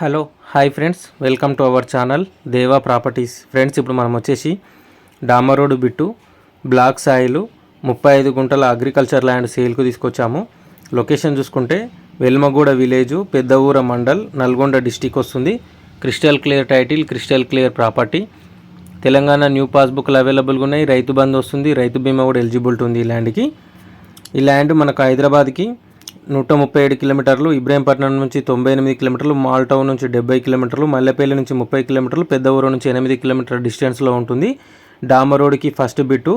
Hello hi friends. Welcome to our channel Deva properties. Friends ఇప్పుడు మనం వచ్చేసి డామర్ రోడ్ బిట్టు బ్లాక్ సాయిలు ముప్పై ఐదు గుంటల అగ్రికల్చర్ ల్యాండ్ సేల్కు తీసుకొచ్చాము. లొకేషన్ చూసుకుంటే వెల్మగూడ విలేజు పెద్దఊర మండల్ నల్గొండ డిస్టిక్ వస్తుంది. Crystal clear title crystal clear property. Telangana new పాస్బుక్లు అవైలబుల్గా ఉన్నాయి. రైతు బంద్ వస్తుంది. రైతు బీమా కూడా ఎలిజిబిలిటీ ఉంది ఈ ల్యాండ్కి. ఈ ల్యాండ్ మనకు హైదరాబాద్కి నూట ముప్పై ఏడు కిలోమీటర్లు ఇబ్రాహీంపట్నం నుంచి తొంభై ఎనిమిది కిలోమీటర్లు మాల్ టౌన్ నుంచి డెబ్బై కిలోమీటర్లు మల్లెపల్లి నుంచి ముప్పై కిలోమీటర్లు పెద్ద ఊరు నుంచి ఎనిమిది కిలోమీటర్ డిస్టెన్స్లో ఉంటుంది. డామర్ రోడ్కి ఫస్ట్ బిట్టు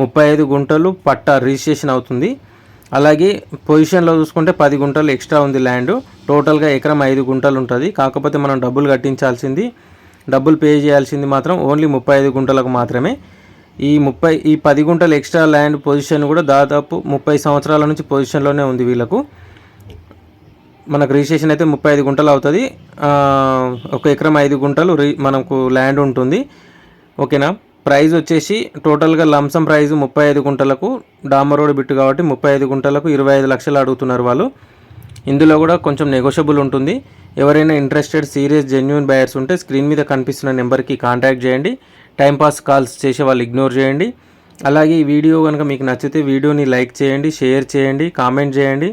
ముప్పై ఐదు గుంటలు పట్ట రిజిస్ట్రేషన్ అవుతుంది. అలాగే పొజిషన్లో చూసుకుంటే పది గుంటలు ఎక్స్ట్రా ఉంది ల్యాండ్. టోటల్గా ఎకరం ఐదు గుంటలు ఉంటుంది. కాకపోతే మనం డబ్బులు కట్టించాల్సింది డబ్బులు పే చేయాల్సింది మాత్రం ఓన్లీ ముప్పై ఐదు గుంటలకు మాత్రమే. ఈ ముప్పై ఈ పది గుంటల ఎక్స్ట్రా ల్యాండ్ పొజిషన్ కూడా దాదాపు ముప్పై సంవత్సరాల నుంచి పొజిషన్లోనే ఉంది వీళ్ళకు. మనకు రిజిస్ట్రేషన్ అయితే ముప్పై ఐదు గుంటలు అవుతుంది. ఒక ఎకరం ఐదు గుంటలు రి మనకు ల్యాండ్ ఉంటుంది. ఓకేనా? ప్రైజ్ వచ్చేసి టోటల్గా లంసం ప్రైజ్ ముప్పై ఐదు గుంటలకు డామర్ రోడ్ బిట్టు కాబట్టి ముప్పై ఐదు గుంటలకు ఇరవై ఐదు లక్షలు అడుగుతున్నారు వాళ్ళు. ఇందులో కూడా కొంచెం నెగోషియబుల్ ఉంటుంది. ఎవరైనా ఇంట్రెస్టెడ్ సీరియస్ జెన్యున్ బయర్స్ ఉంటే స్క్రీన్ మీద కనిపిస్తున్న నెంబర్కి కాంటాక్ట్ చేయండి. టైంపాస్ కాల్స్ చేసే వాళ్ళు ఇగ్నోర్ చేయండి. అలాగే ఈ వీడియో కనుక మీకు నచ్చితే వీడియోని లైక్ చేయండి షేర్ చేయండి కామెంట్ చేయండి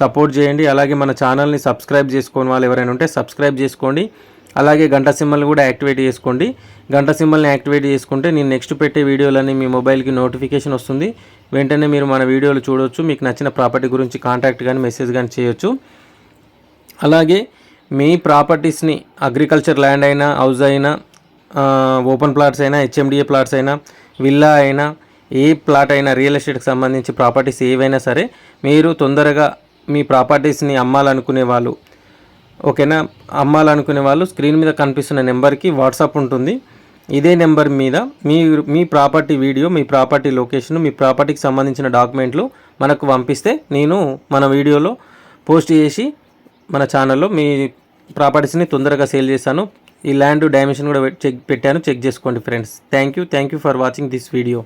సపోర్ట్ చేయండి. అలాగే మన ఛానల్ని సబ్స్క్రైబ్ చేసుకోని వాళ్ళు ఎవరైనా ఉంటే సబ్స్క్రైబ్ చేసుకోండి. అలాగే గంట సింబల్ కూడా యాక్టివేట్ చేసుకోండి. గంట సింబల్ని యాక్టివేట్ చేసుకుంటే నేను నెక్స్ట్ పెట్టే వీడియోలన్నీ మీ మొబైల్కి నోటిఫికేషన్ వస్తుంది. వెంటనే మీరు మన వీడియోలు చూడొచ్చు. మీకు నచ్చిన ప్రాపర్టీ గురించి కాంటాక్ట్ కానీ మెసేజ్ కానీ చేయొచ్చు. అలాగే మీ ప్రాపర్టీస్ని అగ్రికల్చర్ ల్యాండ్ అయినా హౌస్ అయినా ఓపెన్ ప్లాట్స్ అయినా హెచ్ఎండిఏ ప్లాట్స్ అయినా విల్లా అయినా ఏ ప్లాట్ అయినా రియల్ ఎస్టేట్కి సంబంధించి ప్రాపర్టీస్ ఏవైనా సరే మీరు తొందరగా మీ ప్రాపర్టీస్ని అమ్మాలనుకునే వాళ్ళు ఓకేనా? అమ్మాలనుకునే వాళ్ళు స్క్రీన్ మీద కనిపిస్తున్న నెంబర్కి వాట్సాప్ ఉంటుంది. ఇదే నెంబర్ మీద మీ మీ ప్రాపర్టీ వీడియో మీ ప్రాపర్టీ లొకేషన్ మీ ప్రాపర్టీకి సంబంధించిన డాక్యుమెంట్లు మనకు పంపిస్తే నేను మన వీడియోలో పోస్ట్ చేసి మన ఛానల్లో మీ ప్రాపర్టీస్ని తొందరగా సేల్ చేశాను ఈ ల్యాండ్ డైమెన్షన్ కూడా చెక్ పెట్టాను. చెక్ చేసుకోండి friends. Thank you. Thank you for watching this video.